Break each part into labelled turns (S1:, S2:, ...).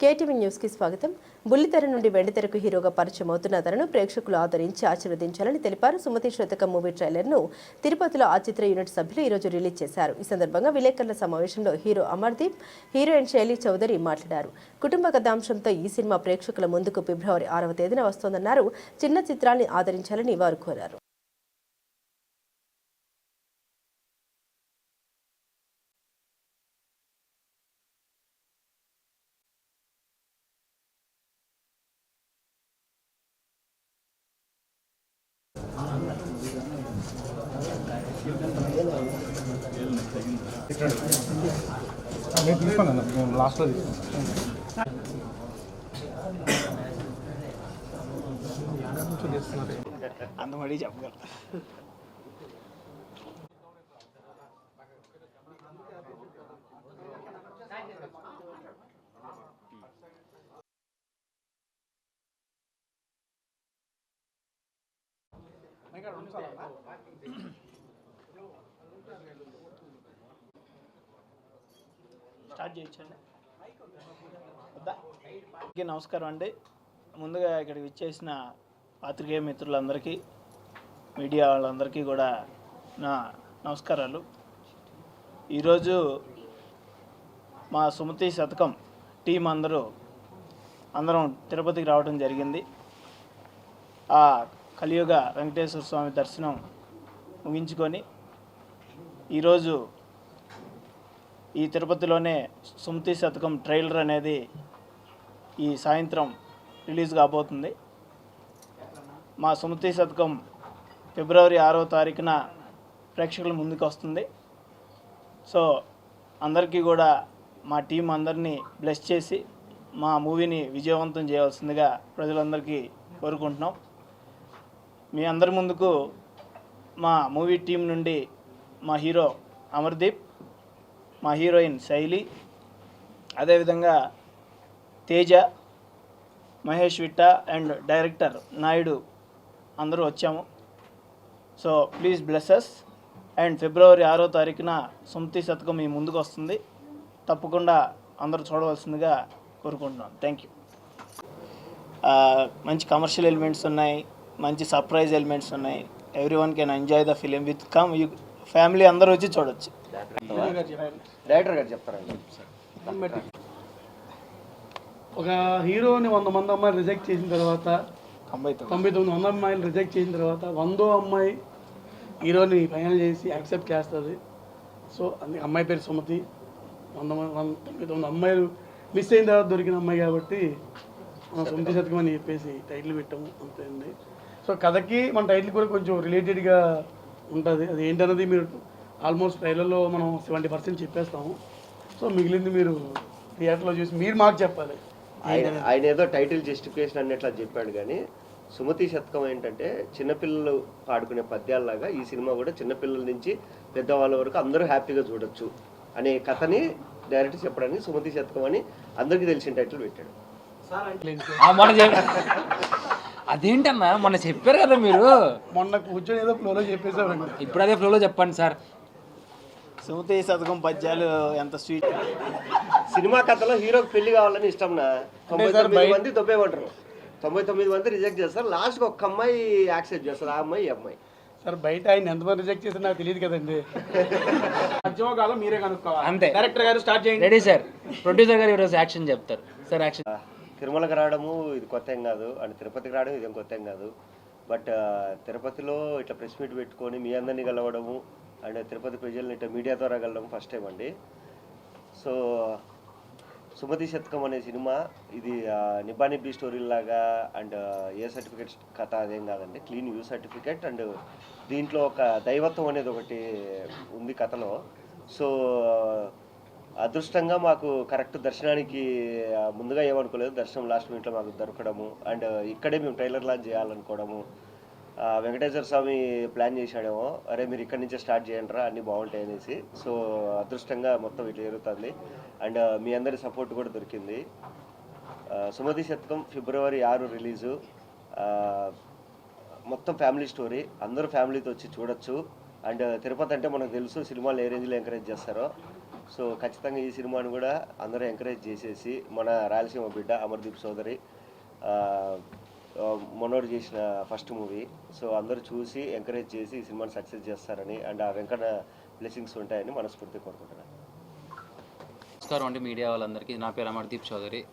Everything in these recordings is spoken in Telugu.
S1: కేటీవీ న్యూస్కి స్వాగతం. బుల్లితెర నుండి వెండితెరకు హీరోగా పరిచయం అవుతున్న తనను ప్రేక్షకులు ఆదరించి ఆశీర్వదించాలని తెలిపారు. సుమతి శ్రతక మూవీ ట్రైలర్ను తిరుపతిలో ఆ చిత్ర యూనిట్ సభ్యులు ఈ రోజు రిలీజ్ చేశారు. ఈ సందర్భంగా విలేకరుల సమావేశంలో హీరో అమర్దీప్ హీరోయిన్ శైలి చౌదరి మాట్లాడారు. కుటుంబ కథాంశంతో ఈ సినిమా ప్రేక్షకుల ముందుకు ఫిబ్రవరి ఆరవ తేదీన వస్తోందన్నారు. చిన్న చిత్రాల్ని ఆదరించాలని వారు కోరారు.
S2: నేను తీసుకోను అన్న. నేను లాస్ట్లో తీసుకున్నాను
S3: అందమడి చెప్పగలరు స్టార్ట్ చేయొచ్చండి. వద్దా? నమస్కారం అండి. ముందుగా ఇక్కడికి విచ్చేసిన పాత్రికేయ మిత్రులందరికీ మీడియా వాళ్ళందరికీ కూడా నా నమస్కారాలు. ఈరోజు మా సుమతి శతకం టీం అందరూ అందరం తిరుపతికి రావడం జరిగింది. ఆ కలియుగ వెంకటేశ్వర స్వామి దర్శనం ముగించుకొని ఈరోజు ఈ తిరుపతిలోనే సుమతి శతకం ట్రైలర్ అనేది ఈ సాయంత్రం రిలీజ్ కాబోతుంది. మా సుమతి శతకం ఫిబ్రవరి ఆరో తారీఖున ప్రేక్షకుల ముందుకు వస్తుంది. సో అందరికీ కూడా మా టీం అందరినీ బ్లెస్ చేసి మా మూవీని విజయవంతం చేయవలసిందిగా ప్రజలందరికీ కోరుకుంటున్నాం. మీ అందరి ముందుకు మా మూవీ టీం నుండి మా హీరో అమర్దీప్ మా హీరోయిన్ శైలి అదేవిధంగా తేజ మహేష్ విట్ట అండ్ డైరెక్టర్ నాయుడు అందరూ వచ్చాము. So please blesses and February ఆరో తారీఖున సుమతి శతకం మీ ముందుకు వస్తుంది. తప్పకుండా అందరూ చూడవలసిందిగా కోరుకుంటున్నాను థ్యాంక్ యూ మంచి కమర్షియల్ ఎలిమెంట్స్ ఉన్నాయి మంచి సర్ప్రైజ్ ఎలిమెంట్స్ ఉన్నాయి. Every one can enjoy the film with come you family అందరూ వచ్చి చూడొచ్చు.
S4: డైరెక్టర్ గారు చెప్తారండి.
S5: ఒక హీరోని వంద మంది అమ్మాయిలు రిజెక్ట్ చేసిన తర్వాత
S3: తొంభై తొమ్మిది.
S5: తొంభై తొమ్మిది వంద అమ్మాయిలు రిజెక్ట్ చేసిన తర్వాత వందో అమ్మాయి హీరోని ఫైనల్ చేసి యాక్సెప్ట్ చేస్తుంది. సో అందుకే అమ్మాయి పేరు సుమతి. వంద తొమ్మిది అమ్మాయిలు మిస్ అయిన తర్వాత దొరికిన అమ్మాయి కాబట్టి మనం సుమతి శతకం అని చెప్పేసి టైటిల్ పెట్టాము. అంతే సో కథకి మన టైటిల్ కూడా కొంచెం రిలేటెడ్గా ఉంటుంది. అది ఏంటన్నది మీరు ఆల్మోస్ట్ ట్రైలర్లో మనం సెవెంటీ పర్సెంట్ చెప్పేస్తాము. సో మిగిలింది మీరు థియేటర్లో చూసి మీరు మాకు చెప్పాలి.
S4: ఆయన ఆయన ఏదో టైటిల్ జస్టిఫికేషన్ అన్నట్లు చెప్పాడు కానీ సుమతి శతకం ఏంటంటే చిన్నపిల్లలు పాడుకునే పద్యాలలాగా ఈ సినిమా కూడా చిన్నపిల్లల నుంచి పెద్దవాళ్ళ వరకు అందరూ హ్యాపీగా చూడొచ్చు అనే కథని డైరెక్ట్ చెప్పడానికి సుమతి శతకం అని అందరికీ తెలిసిన టైటిల్ పెట్టాడు.
S6: చెప్ అదేంటన్నా మొన్న చెప్పారు కదా మీరు.
S5: మొన్న కూర్చొని ఏదో ఫ్లోలో చెప్పేసామండి
S6: ఇప్పుడు అదే ఫ్లోలో చెప్పండి సార్.
S3: సుమతి శతకం పద్యాలు ఎంత స్వీట్
S4: సినిమా కథలో హీరోకి పెళ్ళి కావాలని ఇష్టం నా. తొంభై తొమ్మిది మంది దొబ్బేమంటారు తొంభై తొమ్మిది మంది రిజెక్ట్ చేస్తారు. లాస్ట్కి ఒక్క అమ్మాయి యాక్సెప్ట్ చేస్తారు. ఆ అమ్మాయి ఈ అమ్మాయి.
S5: సార్ బయట ఆయన ఎంతమంది రిజెక్ట్ చేసి నాకు తెలియదు కదండి. కాలం మీరే కనుక్కోవాలి.
S6: అంతే.
S5: డైరెక్టర్ గారు స్టార్ట్ చేయండి.
S6: రెడీ సార్ ప్రొడ్యూసర్ గారు ఈరోజు యాక్షన్ చెప్తారు. సార్ యాక్షన్
S4: తిరుమలకి రావడము ఇది కొత్త ఏం కాదు. అండ్ తిరుపతికి రావడం ఇదేం కొత్త ఏం కాదు. బట్ తిరుపతిలో ఇట్లా ప్రెస్ మీట్ పెట్టుకొని మీ అందరినీ కలవడము అండ్ తిరుపతి ప్రజల్ని ఇట్లా మీడియా ద్వారా వెళ్ళడం ఫస్ట్ టైం అండి. సో సుమతి శతకం అనే సినిమా ఇది ఆ, నిబ్బా నిబ్బి స్టోరీ లాగా అండ్ ఏ సర్టిఫికేట్ కథ అదేం కాదండి. క్లీన్ యూ సర్టిఫికేట్ అండ్ దీంట్లో ఒక దైవత్వం అనేది ఒకటి ఉంది కథలో. సో అదృష్టంగా మాకు కరెక్ట్ దర్శనానికి ముందుగా ఏమనుకోలేదు. దర్శనం లాస్ట్ మినిట్లో మాకు దొరకడము అండ్ ఇక్కడే మేము ట్రైలర్ లాంచ్ చేయాలనుకోవడము. వెంకటేశ్వర స్వామి ప్లాన్ చేశాడేమో అరే మీరు ఇక్కడి నుంచే స్టార్ట్ చేయండిరా అన్నీ బాగుంటాయి అనేసి సో అదృష్టంగా మొత్తం ఇట్లా జరుగుతుంది. అండ్ మీ అందరి సపోర్ట్ కూడా దొరికింది. సుమతి శతకం ఫిబ్రవరి ఆరు రిలీజు. మొత్తం ఫ్యామిలీ స్టోరీ. అందరూ ఫ్యామిలీతో వచ్చి చూడొచ్చు. అండ్ తిరుపతి అంటే మనకు తెలుసు సినిమాలు ఏ రేంజ్లో ఎంకరేజ్ చేస్తారో. సో ఖచ్చితంగా ఈ సినిమాను కూడా అందరూ ఎంకరేజ్ చేసేసి మన రాయలసీమ బిడ్డ అమర్దీప్ సోదరి ఆ, మొన్నోడు చేసిన ఫస్ట్ మూవీ. సో అందరూ చూసి ఎంకరేజ్ చేసి ఈ సినిమాని సక్సెస్ చేస్తారని అండ్ ఆ వెంకట బ్లెస్సింగ్స్ ఉంటాయని మనస్ఫూర్తి కోరుకుంటున్నాను.
S6: నమస్కారం అండి మీడియా వాళ్ళందరికీ. నా పేరు Amardeep Chowdary.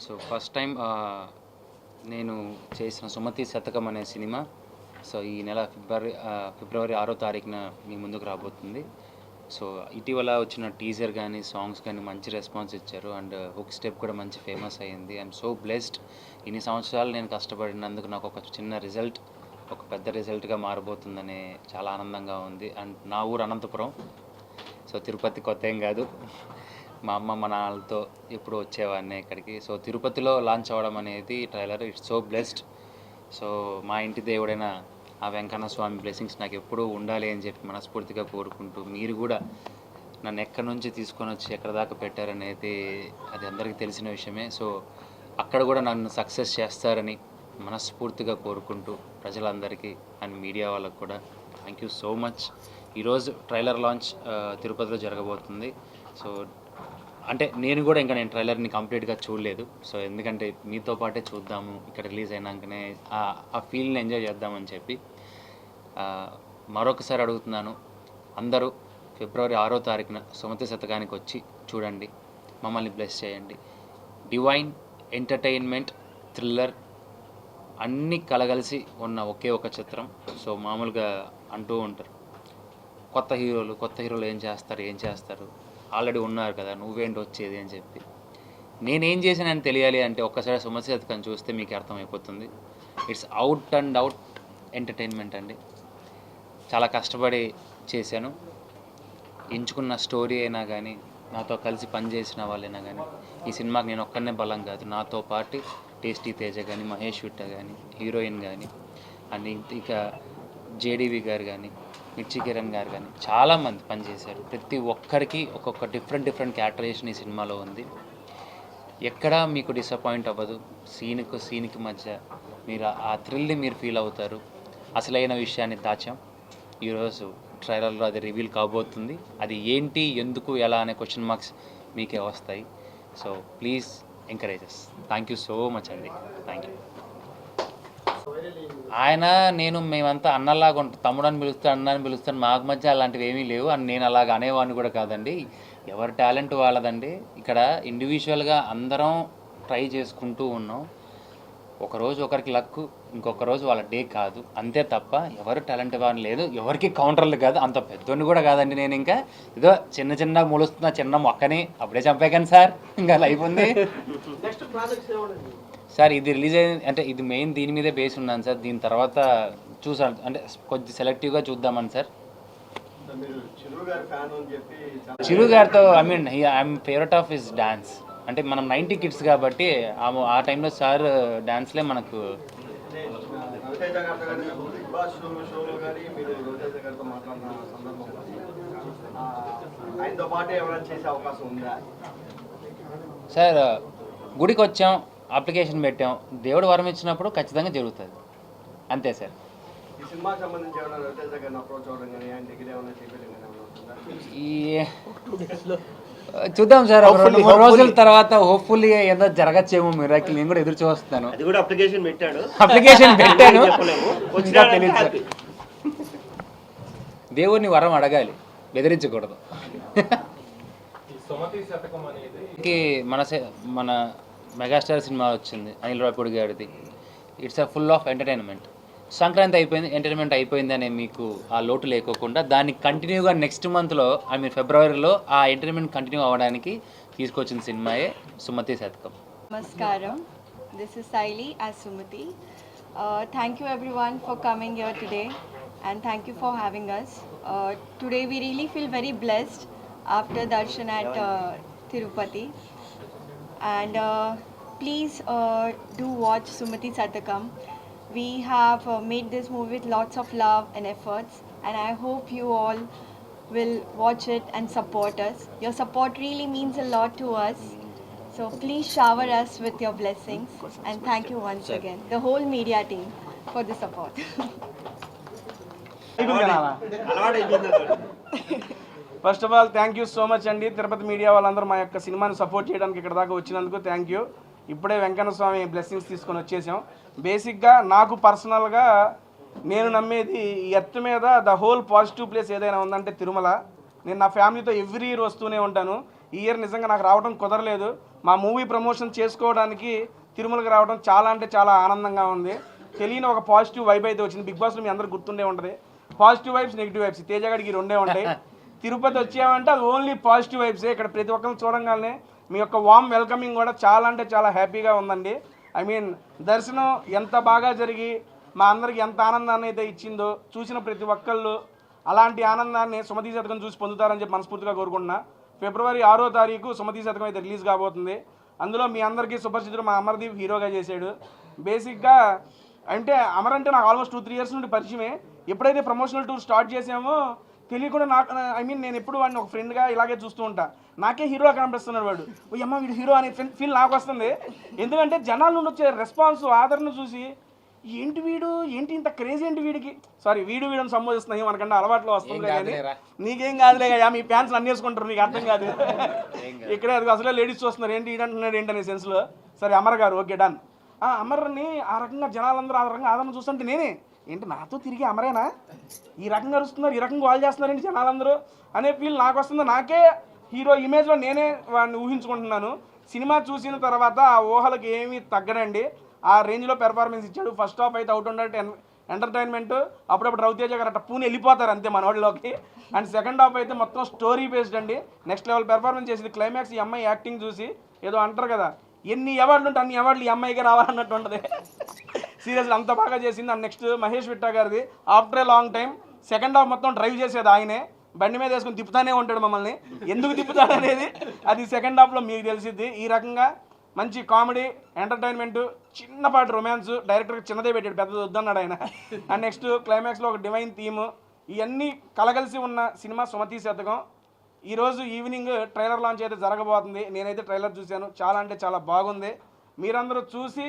S6: So first time నేను చేసిన సుమతి శతకం అనే సినిమా. సో ఈ నెల ఫిబ్రవరి ఫిబ్రవరి ఆరో తారీఖున మీ ముందుకు రాబోతుంది. సో ఇటీవల వచ్చిన టీజర్ కానీ సాంగ్స్ కానీ మంచి రెస్పాన్స్ ఇచ్చారు. అండ్ హుక్ స్టెప్ కూడా మంచి ఫేమస్ అయ్యింది. I'm so blessed. ఇన్ని సంవత్సరాలు నేను కష్టపడినందుకు నాకు ఒక చిన్న రిజల్ట్ ఒక పెద్ద రిజల్ట్గా మారబోతుందని చాలా ఆనందంగా ఉంది. అండ్ నా ఊరు అనంతపురం. సో తిరుపతి కొత్త ఏం కాదు. మా అమ్మ మా నాన్నలతో ఎప్పుడు వచ్చేవాడిని ఇక్కడికి. సో తిరుపతిలో లాంచ్ అవ్వడం అనేది trailer. It's so blessed. So మా ఇంటి దేవుడైన ఆ వెంకన్న స్వామి బ్లెస్సింగ్స్ నాకు ఎప్పుడూ ఉండాలి అని చెప్పి మనస్ఫూర్తిగా కోరుకుంటూ మీరు కూడా నన్ను ఎక్కడి నుంచి తీసుకొని వచ్చి ఎక్కడ దాకా పెట్టారనేది అది అందరికీ తెలిసిన విషయమే. సో అక్కడ కూడా నన్ను సక్సెస్ చేస్తారని మనస్ఫూర్తిగా కోరుకుంటూ ప్రజలందరికీ అండ్ మీడియా వాళ్ళకు కూడా థ్యాంక్ యూ సో మచ్ ఈరోజు ట్రైలర్ లాంచ్ తిరుపతిలో జరగబోతుంది. సో అంటే నేను కూడా ఇంకా నేను ట్రైలర్ని కంప్లీట్గా చూడలేదు. సో ఎందుకంటే మీతో పాటే చూద్దాము ఇక్కడ రిలీజ్ అయినాకనే ఆ- ఆ ఫీల్ని ఎంజాయ్ చేద్దామని చెప్పి మరొకసారి అడుగుతున్నాను. అందరూ ఫిబ్రవరి ఆరో తారీఖున సుమతి శతకానికి వచ్చి చూడండి. మమ్మల్ని బ్లెస్ చేయండి. డివైన్ ఎంటర్టైన్మెంట్ థ్రిల్లర్ అన్నీ కలగలిసి ఉన్న ఒకే ఒక చిత్రం. సో మామూలుగా అంటూ ఉంటారు. కొత్త హీరోలు కొత్త హీరోలు ఏం చేస్తారు ఏం చేస్తారు? ఆల్రెడీ ఉన్నారు కదా నువ్వేంటి వచ్చేది అని చెప్పి. నేనేం చేశానని తెలియాలి అంటే ఒక్కసారి సమస్య శతకం చూస్తే మీకు అర్థమైపోతుంది. It's out and out entertainment అండి. చాలా కష్టపడి చేశాను. ఎంచుకున్న స్టోరీ అయినా కానీ నాతో కలిసి పనిచేసిన వాళ్ళైనా కానీ ఈ సినిమాకి నేను ఒక్కనే బలం కాదు. నాతో పాటు టేస్టీ తేజ కానీ మహేష్ విట్ట కానీ హీరోయిన్ కానీ అండ్ ఇంకా జేడీవి గారు కానీ మిర్చి కిరణ్ గారు కానీ చాలామంది పనిచేశారు ప్రతి ఒక్కరికి ఒక్కొక్క డిఫరెంట్ డిఫరెంట్ క్యారెక్టరైజేషన్ ఈ సినిమాలో ఉంది. ఎక్కడా మీకు డిసప్పాయింట్ అవ్వదు. సీన్కు సీన్కి మధ్య మీరు ఆ- ఆ థ్రిల్ని మీరు ఫీల్ అవుతారు. అసలైన విషయాన్ని దాచాం. ఈరోజు ట్రైలర్లో అది రివీల్ కాబోతుంది. అది ఏంటి ఎందుకు ఎలా అనే క్వశ్చన్ మార్క్స్ మీకే వస్తాయి. So please encourages thank you so much అండి థ్యాంక్ యూ ఆయన నేను మేమంతా అన్నలాగా ఉంటాం. తమ్ముడు అని పిలుస్తాను అన్నని పిలుస్తాను మాకు మధ్య అలాంటివి ఏమీ లేవు. అని నేను అలాగ అనేవాడిని కూడా కాదండి. ఎవరి టాలెంట్ వాళ్ళదండి. ఇక్కడ ఇండివిజువల్గా అందరం ట్రై చేసుకుంటూ ఉన్నాం. ఒకరోజు ఒకరికి లక్ ఇంకొక రోజు వాళ్ళ డే కాదు. అంతే తప్ప ఎవరు టాలెంట్ వాడిని లేదు. ఎవరికి కౌంటర్లు కాదు. అంత పెద్దోని కూడా కాదండి నేను ఇంకా. ఏదో చిన్న చిన్న మొలుస్తున్న చిన్న మొక్కని అప్పుడే చంపేకాను సార్. ఇంకా లైఫ్ ఉంది.
S5: నెక్స్ట్ ప్రాజెక్ట్స్
S6: సార్ ఇది రిలీజ్ అయింది అంటే ఇది మెయిన్ దీని మీదే బేస్ ఉన్నాను సార్. దీని తర్వాత చూసాను అంటే కొద్ది సెలెక్టివ్గా చూద్దామని సార్. చిరు గారితో I mean I'm favourite of his dance అంటే మనం నైంటీ కిడ్స్ కాబట్టి ఆ ఆ టైంలో సార్ డాన్స్లే మనకు సార్ గుడికి వచ్చాం అప్లికేషన్ పెట్టాం. దేవుడు వరం ఇచ్చినప్పుడు ఖచ్చితంగా జరుగుతుంది. అంతే సార్.
S7: ఈ
S6: చూద్దాం సార్. మూడు రోజుల తర్వాత హోప్ఫుల్లీ ఏదో జరగచ్చేమో మిరాకిల్ నేను కూడా ఎదురు చూస్తున్నాను.
S4: అది కూడా అప్లికేషన్ పెట్టాడు.
S6: అప్లికేషన్ పెట్టాను. తెలియదు సార్. దేవుడిని వరం అడగాలి. బెదిరించకూడదు. కి మన సే- మన మెగాస్టార్ సినిమా వచ్చింది అనిల్ రాపూడి గారిది. It's a full of entertainment Sankranti అయిపోయింది ఎంటర్టైన్మెంట్ అయిపోయింది అనే మీకు ఆ లోటు లేకోకుండా దాన్ని కంటిన్యూగా నెక్స్ట్ మంత్లో ఐ మీన్ ఫిబ్రవరిలో ఆ ఎంటర్టైన్మెంట్ కంటిన్యూ అవ్వడానికి తీసుకొచ్చిన సినిమాయే సుమతి శతకం.
S8: నమస్కారం. This is Shaili ah Sumathi thank you every one for coming your today and thank you for having us today we really feel very blessed after darshan at Tirupati And uh, please uh, do watch Sumati Satakam. We have uh, made this movie with lots of love and efforts and I hope you all will watch it and support us. Your support really means a lot to us. So please shower us with your blessings and thank you once again, the whole media team, for the support.
S5: First of all thank you so much అండి. తిరుపతి మీడియా వాళ్ళందరూ మా యొక్క సినిమాని సపోర్ట్ చేయడానికి ఇక్కడ దాకా వచ్చినందుకు థ్యాంక్ యూ ఇప్పుడే వెంకన్న స్వామి బ్లెస్సింగ్స్ తీసుకొని వచ్చేసాం. బేసిక్గా నాకు పర్సనల్గా నేను నమ్మేది ఈ ఎర్త్ మీద ద హోల్ పాజిటివ్ ప్లేస్ ఏదైనా ఉందంటే తిరుమల. నేను నా ఫ్యామిలీతో ఎవ్రీ ఇయర్ వస్తూనే ఉంటాను. ఈ ఇయర్ నిజంగా నాకు రావడం కుదరలేదు. మా మూవీ ప్రమోషన్ చేసుకోవడానికి తిరుమలకి రావడం చాలా అంటే చాలా ఆనందంగా ఉంది. తెలియని ఒక పాజిటివ్ వైబ్ అయితే వచ్చింది. బిగ్ బాస్లో మీ అందరూ గుర్తుండే ఉంటుంది. పాజిటివ్ వైబ్స్ నెగిటివ్ వైబ్స్ తేజగాడికి రెండే ఉంటాయి. తిరుపతి వచ్చామంటే అది ఓన్లీ పాజిటివ్ వైబ్స్ ఇక్కడ ప్రతి ఒక్కరిని చూడంగానే మీ యొక్క వామ్ వెల్కమింగ్ కూడా చాలా అంటే చాలా హ్యాపీగా ఉందండి. ఐ మీన్ దర్శనం ఎంత బాగా జరిగి మా అందరికి ఎంత ఆనందాన్ని అయితే ఇచ్చిందో చూసిన ప్రతి ఒక్కళ్ళు అలాంటి ఆనందాన్ని సుమతి శతకం చూసి పొందుతారని చెప్పి మనస్ఫూర్తిగా కోరుకుంటున్నా. ఫిబ్రవరి ఆరో తారీఖు సుమతి శతకం అయితే రిలీజ్ కాబోతుంది. అందులో మీ అందరికీ సుపరిచితుడు మా అమర్దీప్ హీరోగా చేశాడు. బేసిక్గా అంటే అమర్ అంటే నాకు ఆల్మోస్ట్ టూ త్రీ ఇయర్స్ నుండి పరిచయమే. ఎప్పుడైతే ప్రమోషనల్ టూర్ స్టార్ట్ చేసామో తెలియకుండా నాకు ఐ మీన్ నేను ఎప్పుడు వాడిని ఒక ఫ్రెండ్గా ఇలాగే చూస్తూ ఉంటా. నాకే హీరో కనిపిస్తున్నాడు వాడు. ఓ అమ్మ వీడు హీరో అనే ఫీల్ నాకు వస్తుంది. ఎందుకంటే జనాల నుండి వచ్చే రెస్పాన్స్ ఆదరణ చూసి ఏంటి వీడు? ఏంటి ఇంత క్రేజ్ ఏంటి వీడికి? సారీ వీడు వీడిని సంబోధిస్తున్నాయి మనకంటే అలవాట్లో వస్తుంది కానీ నీకేం కాదులే కదా మీ ఫ్యాన్స్ అన్ని వేసుకుంటారు నీకు అర్థం కాదు. ఇక్కడే అది అసలే లేడీస్ చూస్తున్నారు. ఏంటి ఈడంటున్నాడు ఏంటి అనే సెన్స్లో సరే అమర్ గారు ఓకే డన్ ఆ అమర్ని ఆ రకంగా జనాలందరూ ఆ రకంగా ఆదరణ చూస్తుంటే నేనే ఏంటి నాతో తిరిగి అమరేనా? ఈ రకంగా అరుస్తున్నారు ఈ రకంగా వాళ్ళు చేస్తున్నారండి జనాలందరూ అనే ఫీల్ నాకు వస్తుంది. నాకే హీరో ఇమేజ్లో నేనే వాడిని ఊహించుకుంటున్నాను. సినిమా చూసిన తర్వాత ఆ ఊహలకు ఏమీ తగ్గడండి ఆ రేంజ్లో పెర్ఫార్మెన్స్ ఇచ్చాడు. ఫస్ట్ హాఫ్ అయితే అవుట్ ఉండేట ఎంటర్టైన్మెంట్ అప్పుడప్పుడు రవితేజ గారు అట్ట పూని వెళ్ళిపోతారు అంతే మనవాడిలోకి అండ్ సెకండ్ హాఫ్ అయితే మొత్తం స్టోరీ బేస్డ్ అండి. నెక్స్ట్ లెవెల్ పెర్ఫార్మెన్స్ చేసింది క్లైమాక్స్ ఈ అమ్మాయి యాక్టింగ్ చూసి ఏదో అంటారు కదా ఎన్ని అవార్డులు ఉంటే అన్ని అవార్డులు ఈ అమ్మాయికి రావాలన్నట్టు ఉంటుంది. సీరియస్లీ అంత బాగా చేసింది. అండ్ నెక్స్ట్ మహేష్ విట్టా గారిది. After a long time second half మొత్తం డ్రైవ్ చేసేది ఆయనే. బండి మీద వేసుకుని తిప్పుతానే ఉంటాడు మమ్మల్ని. ఎందుకు తిప్పుతాడు అనేది అది సెకండ్ హాఫ్లో మీకు తెలిసిద్ది. ఈ రకంగా మంచి కామెడీ ఎంటర్టైన్మెంట్ చిన్నపాటి రొమాన్స్ డైరెక్టర్ చిన్నదే పెట్టాడు. పెద్దది వద్దన్నాడు ఆయన. అండ్ నెక్స్ట్ క్లైమాక్స్లో ఒక డివైన్ థీమ్ ఇవన్నీ కలగలిసి ఉన్న సినిమా సుమతి శతకం. ఈరోజు ఈవినింగ్ ట్రైలర్ లాంచ్ అయితే జరగబోతుంది. నేనైతే ట్రైలర్ చూశాను. చాలా అంటే చాలా బాగుంది. మీరందరూ చూసి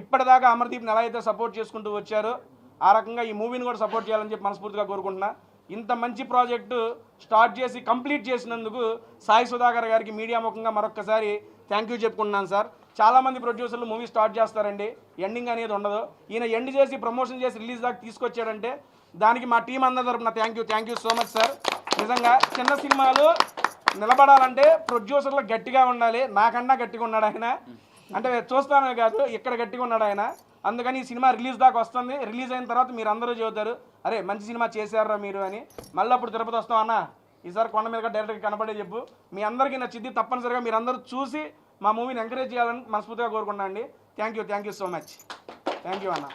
S5: ఇప్పటిదాకా అమర్దీప్ని ఎలా అయితే సపోర్ట్ చేసుకుంటూ వచ్చారో ఆ రకంగా ఈ మూవీని కూడా సపోర్ట్ చేయాలని చెప్పి మనస్ఫూర్తిగా కోరుకుంటున్నా. ఇంత మంచి ప్రాజెక్టు స్టార్ట్ చేసి కంప్లీట్ చేసినందుకు సాయి సుధాకర్ గారికి మీడియా ముఖంగా మరొకసారి థ్యాంక్ యూ చెప్పుకుంటున్నాను సార్. చాలామంది ప్రొడ్యూసర్లు మూవీ స్టార్ట్ చేస్తారండి. ఎండింగ్ అనేది ఉండదు. ఈయన ఎండ్ చేసి ప్రమోషన్ చేసి రిలీజ్ దాకా తీసుకొచ్చాడంటే దానికి మా టీం అందరి తరపున thank you thank you so much sir. నిజంగా చిన్న సినిమాలు నిలబడాలంటే ప్రొడ్యూసర్లు గట్టిగా ఉండాలి. నాకన్నా గట్టిగా ఉన్నాడు ఆయన. అంటే చూస్తానే కాదు ఇక్కడ గట్టిగా ఉన్నాడు ఆయన. అందుకని ఈ సినిమా రిలీజ్ దాకా వస్తుంది. రిలీజ్ అయిన తర్వాత మీరు అందరూ చదువుతారు అరే మంచి సినిమా చేశారా మీరు అని. మళ్ళీ అప్పుడు తిరుపతి వస్తాం అన్న. ఈసారి కొండ మీద డైరెక్ట్గా కనపడే చెప్పు. మీ అందరికీ నచ్చింది తప్పనిసరిగా మీరు అందరూ చూసి మా మూవీని ఎంకరేజ్ చేయాలని మనస్ఫూర్తిగా కోరుకున్నాను అండి. Thank you thank you so much thank you అన్న.